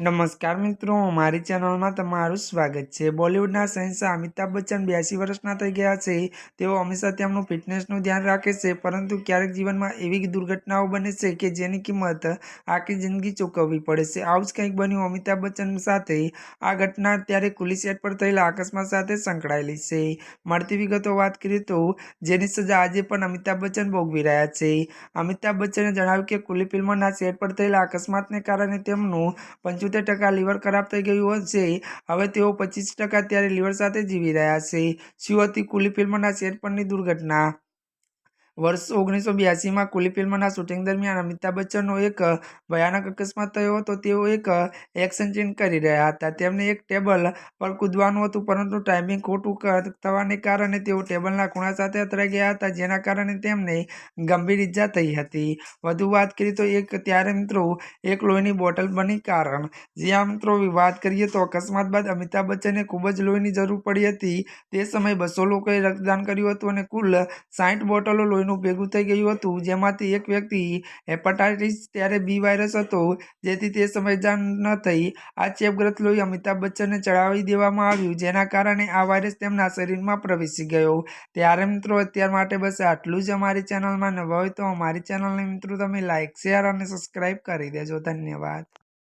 નમસ્કાર મિત્રો, મારી ચેનલમાં તમારું સ્વાગત છે. બોલિવૂડના શહેનશાહ અમિતાભ બચ્ચન બ્યાસી વર્ષના થઈ ગયા છે. તેઓ હંમેશા તેમનું ફિટનેસનું ધ્યાન રાખે છે, પરંતુ ક્યારેક જીવનમાં એવી દુર્ઘટનાઓ બને છે કે જેની કિંમત આખી જિંદગી ચૂકવવી પડે છે. આવું જ કંઈક બન્યું અમિતાભ બચ્ચન સાથે. આ ઘટના અત્યારે કુલી સેટ પર થયેલા અકસ્માત સાથે સંકળાયેલી છે. મળતી વિગતો વાત કરીએ તો, જેની સજા આજે પણ અમિતાભ બચ્ચન ભોગવી રહ્યા છે. અમિતાભ બચ્ચને જણાવ્યું કે, કુલી ફિલ્મના સેટ પર થયેલા અકસ્માતને કારણે તેમનું પંચોતેર ટકા લીવર ખરાબ થઈ ગયું છે હવે તેઓ પચીસ ટકા ત્યારે લીવર સાથે જીવી રહ્યા છે. શું હતી કુલી ફિલ્મના સેટ પરની દુર્ઘટના. વર્ષ ઓગણીસો બ્યાસીમાં કુલી ફિલ્મના શૂટિંગ દરમિયાન અમિતાભ બચ્ચનનો એક ભયાનક અકસ્માત થયો હતો. તેઓ એક એક્શન સીન કરી રહ્યા હતા. તેમને એક ટેબલ પર કૂદવાનું હતું, પરંતુ ટાઈમિંગ ખોટું થવાને કારણે તેઓ ટેબલના ખૂણા સાથે અથડાઈ ગયા હતા, જેના કારણે તેમને ગંભીર ઈજા થઈ હતી. વધુ વાત કરીએ તો એક, ત્યારે મિત્રો, એક લોહીની બોટલ બની કારણ. જ્યાં મિત્રો વાત કરીએ તો અકસ્માત બાદ અમિતાભ બચ્ચને ખૂબ જ લોહીની જરૂર પડી હતી. તે સમયે બસો લોકોએ રક્તદાન કર્યું હતું અને કુલ સાઠ બોટલો લોહીનું ભેગું થઈ ગયું હતું, જેમાંથી એક વ્યક્તિ હેપાટાઇટિસ ત્યારે બી વાયરસ હતો, જેથી તે સમયે ન થઈ. આ ચેપગ્રસ્ત લોહી અમિતાભ બચ્ચનને ચડાવી દેવામાં આવ્યું, જેના કારણે આ વાયરસ તેમના શરીરમાં પ્રવેશી ગયો. ત્યારે મિત્રો, અત્યાર માટે બસ આટલું જ અમારી ચેનલમાં નવા હોય તો અમારી ચેનલને મિત્રો, તમે લાઇક શેર અને સબસ્ક્રાઈબ કરી દેજો. ધન્યવાદ.